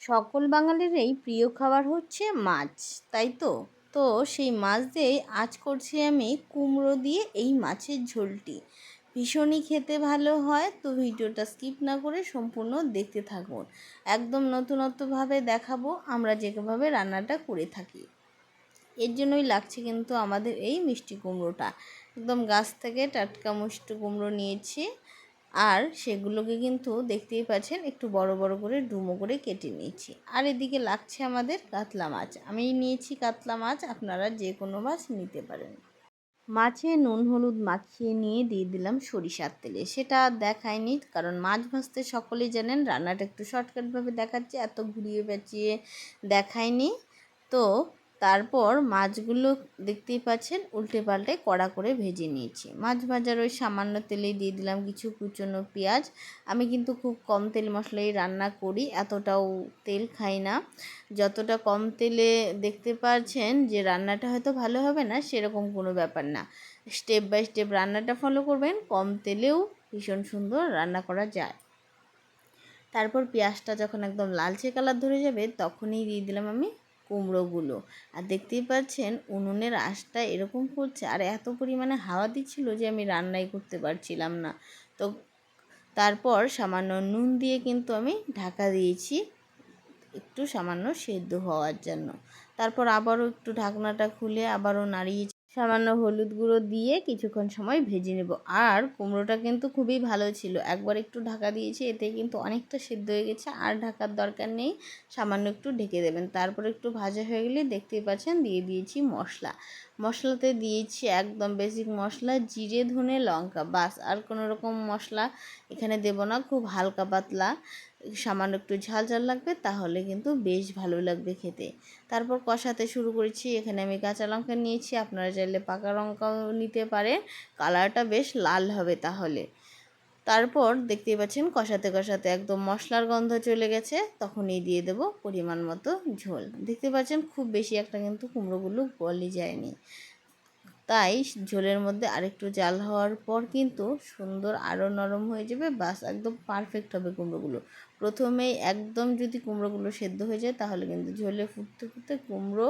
সকল বাঙালিরই প্রিয় খাবার হচ্ছে মাছ, তাই তো? তো সেই মাছ দিয়েই আজ করছি আমি কুমড়ো দিয়ে এই মাছের ঝোলটি। ভীষণই খেতে ভালো হয়, তো ভিডিওটা স্কিপ না করে সম্পূর্ণ দেখতে থাকুন। একদম নতুনত্বভাবে দেখাবো, আমরা যেভাবে রান্নাটা করে থাকি। এর জন্যই লাগছে কিন্তু আমাদের এই মিষ্টি কুমড়োটা। একদম গাছ থেকে টাটকা মিষ্টি কুমড়ো নিয়েছি। আর সেগুলোকে কিন্তু দেখতেই পাচ্ছেন, একটু বড় বড় করে, ডুমো করে কেটে নিয়েছি। আর এদিকে লাগছে আমাদের কাতলা মাছ। আমি নিয়েছি কাতলা মাছ, আপনারা যে কোনো মাছ নিতে পারেন। মাছে নুন হলুদ মাখিয়ে নিয়ে দিয়ে দিলাম সরিষার তেলে। সেটা দেখায়নি, কারণ মাছ ভাজতে সকলেই জানেন, রান্নাটা একটু শর্টকাটভাবে দেখাচ্ছে, এত ঘুরিয়ে পেঁচিয়ে দেখায়নি। তো তারপর মাছগুলো দেখতেই পাচ্ছেন উল্টে পাল্টে কড়া করে ভেজে নিয়েছি। মাছ ভাজার ওই সামান্য তেলেই দিয়ে দিলাম কিছু কুচনো পেঁয়াজ। আমি কিন্তু খুব কম তেল মশলাই রান্না করি, এতটাও তেল খাই না। যতটা কম তেলে দেখতে পাচ্ছেন যে রান্নাটা হয়তো ভালো হবে না, সেরকম কোনো ব্যাপার না। স্টেপ বাই স্টেপ রান্নাটা ফলো করবেন, কম তেলেও ভীষণ সুন্দর রান্না করা যায়। তারপর পেঁয়াজটা যখন একদম লালচে কালার ধরে যাবে, তখনই দিয়ে দিলাম আমি কুমড়োগুলো। আর দেখতেই পাচ্ছেন উনুনের আশটা এরকম করছে আর এত পরিমাণে হাওয়া দিচ্ছিল যে আমি রান্নাই করতে পারছিলাম না। তো তারপর সামান্য নুন দিয়ে কিন্তু আমি ঢাকা দিয়েছি একটু সামান্য সেদ্ধ হওয়ার জন্য। তারপর আবারও একটু ঢাকনাটা খুলে আবারও নাড়িয়ে সামান্য হলুদ গুঁড়ো দিয়ে কিছুক্ষণ সময় ভেজে নেব। আর কুমড়োটা কিন্তু খুবই ভালো ছিল। একবার একটু ঢাকা দিয়েছি, এতে কিন্তু অনেকটা সেদ্ধ হয়ে গেছে। আর ঢাকার দরকার নেই, সামান্য একটু ঢেকে দেবেন। তারপর একটু ভাজা হয়ে গেলে দেখতেই পাচ্ছেন, দিয়ে দিয়েছি মশলা। মশলাতে দিয়েছি একদম বেসিক মশলা, জিরে, ধনে, লঙ্কা বাস আর কোনো রকম মশলা এখানে দেব না, খুব হালকা পাতলা। সামান্য একটু ঝাল ঝাল লাগবে, তাহলে কিন্তু বেশ ভালো লাগবে খেতে। তারপর কষাতে শুরু করেছি, এখানে আমি কাঁচা লঙ্কা নিয়েছি। আপনারা চাইলে পাকা লঙ্কাও নিতে পারে কালারটা বেশ লাল হবে তাহলে। তারপর দেখতেই পাচ্ছেন কষাতে কষাতে একদম মশলার গন্ধ চলে গেছে, তখনই দিয়ে দেব পরিমাণ মতো ঝোল। দেখতে পাচ্ছেন খুব বেশি একটা কিন্তু কুমড়োগুলো গলে যায়নি। তাই ঝোলের মধ্যে আরেকটু জাল হওয়ার পর কিন্তু সুন্দর আরও নরম হয়ে যাবে। বাস, একদম পারফেক্ট হবে কুমড়োগুলো। প্রথমেই একদম যদি কুমড়োগুলো সেদ্ধ হয়ে যায়, তাহলে কিন্তু ঝোলে ফুটতে ফুটতে কুমড়ো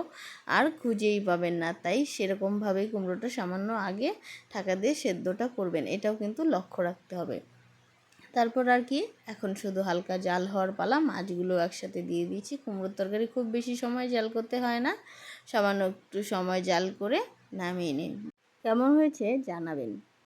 আর খুঁজেই পাবেন না। তাই সেরকমভাবেই কুমড়োটা সামান্য আগে ঢাকা দিয়ে সেদ্ধটা করবেন। এটাও কিন্তু লক্ষ্য রাখতে হবে। তারপর আর কি, এখন শুধু হালকা জাল হওয়ার পালা মাছগুলো একসাথে দিয়ে দিয়েছি। কুমড়োর তরকারি খুব বেশি সময় জাল করতে হয় না। সামান্য একটু সময় জাল করে নামিয়ে নিন। কেমন হয়েছে জানাবেন।